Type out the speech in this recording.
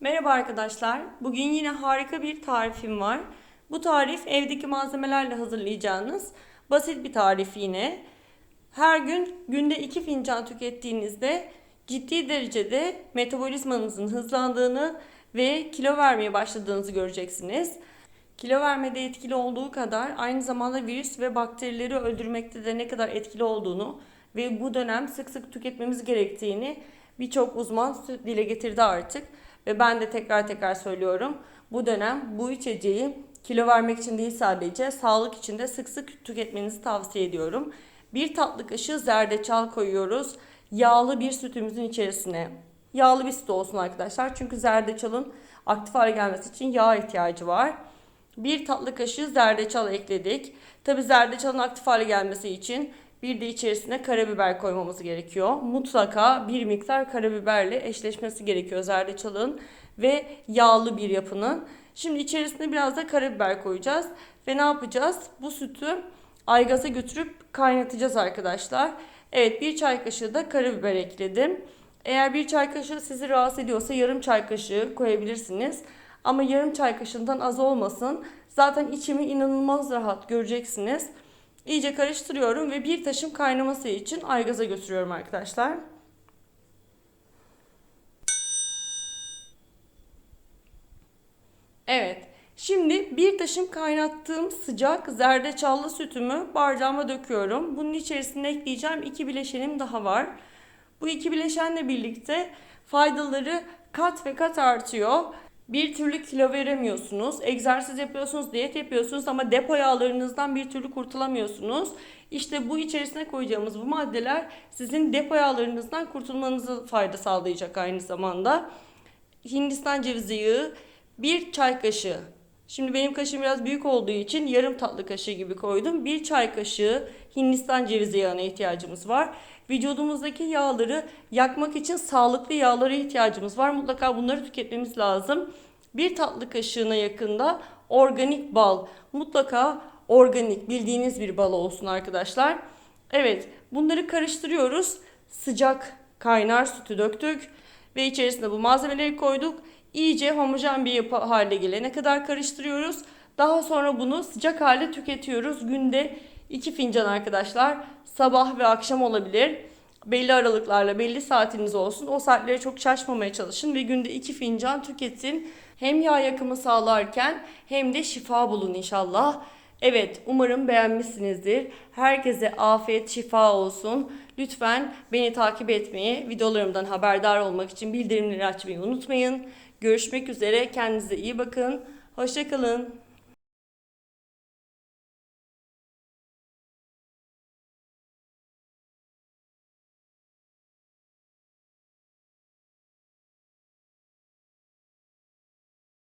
Merhaba arkadaşlar. Bugün yine harika bir tarifim var. Bu tarif evdeki malzemelerle hazırlayacağınız basit bir tarif yine. Her gün günde 2 fincan tükettiğinizde ciddi derecede metabolizmanızın hızlandığını ve kilo vermeye başladığınızı göreceksiniz. Kilo vermede etkili olduğu kadar aynı zamanda virüs ve bakterileri öldürmekte de ne kadar etkili olduğunu ve bu dönem sık sık tüketmemiz gerektiğini birçok uzman dile getirdi artık. Ve ben de tekrar tekrar söylüyorum. Bu dönem bu içeceği kilo vermek için değil sadece sağlık için de sık sık tüketmenizi tavsiye ediyorum. Bir tatlı kaşığı zerdeçal koyuyoruz. Yağlı bir sütümüzün içerisine. Yağlı bir süt olsun arkadaşlar. Çünkü zerdeçalın aktif hale gelmesi için yağ ihtiyacı var. Bir tatlı kaşığı zerdeçal ekledik. Tabi zerdeçalın aktif hale gelmesi için bir de içerisine karabiber koymamız gerekiyor. Mutlaka bir miktar karabiberle eşleşmesi gerekiyor zerdeçalın ve yağlı bir yapının. Şimdi içerisine biraz da karabiber koyacağız ve ne yapacağız? Bu sütü aygaza götürüp kaynatacağız arkadaşlar. Evet bir çay kaşığı da karabiber ekledim. Eğer bir çay kaşığı sizi rahatsız ediyorsa yarım çay kaşığı koyabilirsiniz. Ama yarım çay kaşığından az olmasın. Zaten içimi inanılmaz rahat göreceksiniz. İyice karıştırıyorum ve bir taşım kaynaması için aygaza götürüyorum arkadaşlar. Evet. Şimdi bir taşım kaynattığım sıcak zerdeçallı sütümü bardağıma döküyorum. Bunun içerisine ekleyeceğim iki bileşenim daha var. Bu iki bileşenle birlikte faydaları kat ve kat artıyor. Bir türlü kilo veremiyorsunuz. Egzersiz yapıyorsunuz, diyet yapıyorsunuz ama depo yağlarınızdan bir türlü kurtulamıyorsunuz. İşte bu içerisine koyacağımız bu maddeler sizin depo yağlarınızdan kurtulmanıza fayda sağlayacak aynı zamanda. Hindistan cevizi yağı, bir çay kaşığı. Şimdi benim kaşığım biraz büyük olduğu için yarım tatlı kaşığı gibi koydum. Bir çay kaşığı Hindistan cevizi yağına ihtiyacımız var. Vücudumuzdaki yağları yakmak için sağlıklı yağlara ihtiyacımız var. Mutlaka bunları tüketmemiz lazım. Bir tatlı kaşığına yakında organik bal. Mutlaka organik bildiğiniz bir bal olsun arkadaşlar. Evet bunları karıştırıyoruz. Sıcak kaynar sütü döktük ve içerisine bu malzemeleri koyduk. İyice homojen bir yapı haline gelene kadar karıştırıyoruz. Daha sonra bunu sıcak halde tüketiyoruz. Günde 2 fincan arkadaşlar. Sabah ve akşam olabilir. Belli aralıklarla belli saatiniz olsun. O saatlere çok şaşmamaya çalışın ve günde 2 fincan tüketin. Hem yağ yakımı sağlarken hem de şifa bulun inşallah. Evet, umarım beğenmişsinizdir. Herkese afiyet, şifa olsun. Lütfen beni takip etmeyi, videolarımdan haberdar olmak için bildirimleri açmayı unutmayın. Görüşmek üzere, kendinize iyi bakın. Hoşçakalın.